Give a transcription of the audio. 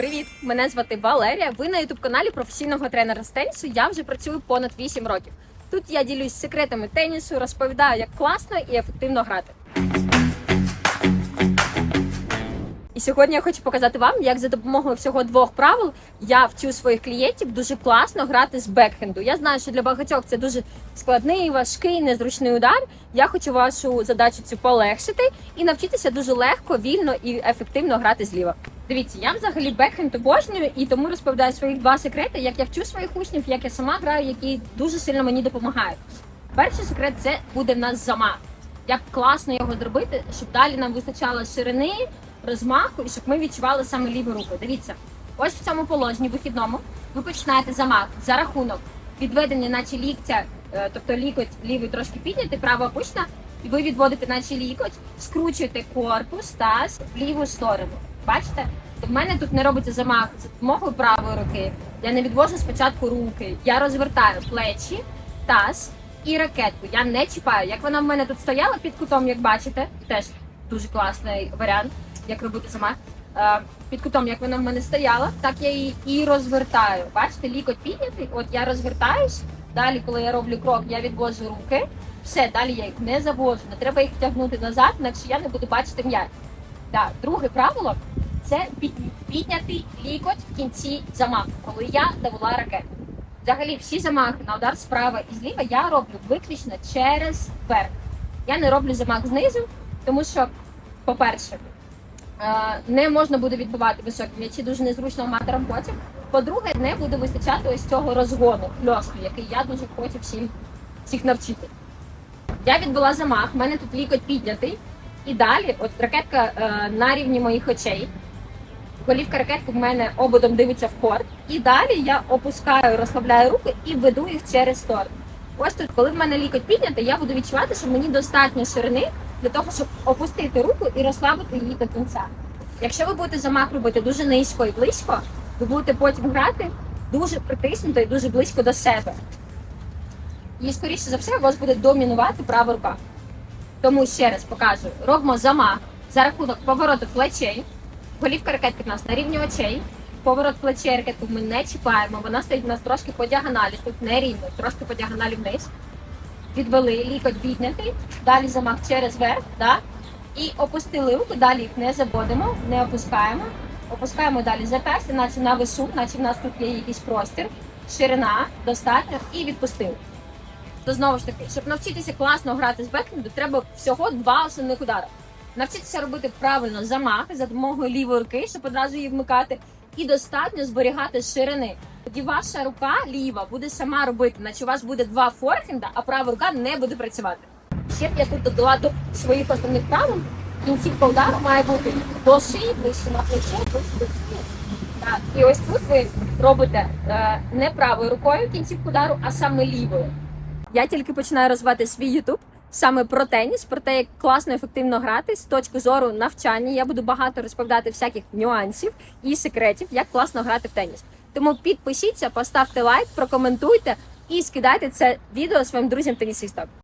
Привіт! Мене звати Валерія. Ви на ютуб каналі професійного тренера з тенісу. Я вже працюю понад 8 років. Тут я ділюсь секретами тенісу, розповідаю, як класно і ефективно грати. І сьогодні я хочу показати вам, як за допомогою всього двох правил я вчу своїх клієнтів дуже класно грати з бекхенду. Я знаю, що для багатьох це дуже складний, важкий, незручний удар. Я хочу вашу задачу цю полегшити і навчитися дуже легко, вільно і ефективно грати зліва. Дивіться, я взагалі бекхенд обожнюю і тому розповідаю своїх два секрети, як я вчу своїх учнів, як я сама граю, які дуже сильно мені допомагають. Перший секрет це буде в нас замах. Як класно його зробити, щоб далі нам вистачало ширини, розмаху і щоб ми відчували саме ліву руку. Дивіться, ось в цьому положенні вихідному ви починаєте замах за рахунок відведення, наче ліктя, е, тобто лікоть лівий трошки підняти, право опущена, і ви відводите, наче лікоть, скручуєте корпус, таз в ліву сторону. Бачите? В мене тут не робиться замах за допомогою правої руки. Я не відвожу спочатку руки. Я розвертаю плечі, таз і ракетку. Я не чіпаю. Як вона в мене тут стояла під кутом, як бачите, теж дуже класний варіант, як робити замах. Е, Під кутом, як вона в мене стояла, так я її і розвертаю. Бачите, лікоть піднятий. От я розвертаюсь. Далі, коли я роблю крок, я відвожу руки. Все, далі я їх не завожу. Не треба їх тягнути назад, інакше я не буду бачити м'яч. Так, друге правило це під- піднятий лікоть в кінці замаху, коли я довела ракету. Взагалі, всі замахи на удар справа і зліва я роблю виключно через верх. Я не роблю замах знизу, тому що, по-перше, е, не можна буде відбивати високі м'ячі, дуже незручно аматорам потім. По-друге, не буде вистачати ось цього розгону, хльосту, який я дуже хочу всім всіх навчити. Я відбила замах, в мене тут лікоть піднятий. І далі, от ракетка е, на рівні моїх очей. Голівка ракетки в мене ободом дивиться в корт. І далі я опускаю, розслабляю руки і веду їх через торт. Ось тут, коли в мене лікоть піднятий, я буду відчувати, що мені достатньо ширини для того, щоб опустити руку і розслабити її до кінця. Якщо ви будете замах робити дуже низько і близько, ви будете потім грати дуже притиснуто і дуже близько до себе. І скоріше за все у вас буде домінувати права рука. Тому ще раз покажу: робимо замах за рахунок повороту плечей. Голівка ракетки в нас на рівні очей. Поворот плечей ракетку ми не чіпаємо. Вона стоїть у нас трошки по діагоналі, тут не рівно, трошки по діагоналі вниз. Відвели, лікоть піднятий, далі замах через верх, да? і опустили руки, далі їх не заводимо, не опускаємо. Опускаємо далі зап'ястя, наче на вису, наче в нас тут є якийсь простір, ширина достатньо і відпустили. То знову ж таки, щоб навчитися класно грати з бекхенду, треба всього два основних удари. Навчитися робити правильно замах за допомогою лівої руки, щоб одразу її вмикати, і достатньо зберігати ширини. Тоді ваша рука ліва буде сама робити, наче у вас буде два форхенда, а права рука не буде працювати. Ще я тут додала до своїх основних правил. Кінцівка удару має бути до шиї, ближче на плече, до шиї. Так, і ось тут ви робите е, не правою рукою кінцівку удару, а саме лівою. Я тільки починаю розвивати свій Ютуб саме про теніс, про те, як класно ефективно грати з точки зору навчання. Я буду багато розповідати всяких нюансів і секретів, як класно грати в теніс. Тому підпишіться, поставте лайк, прокоментуйте і скидайте це відео своїм друзям тенісистам.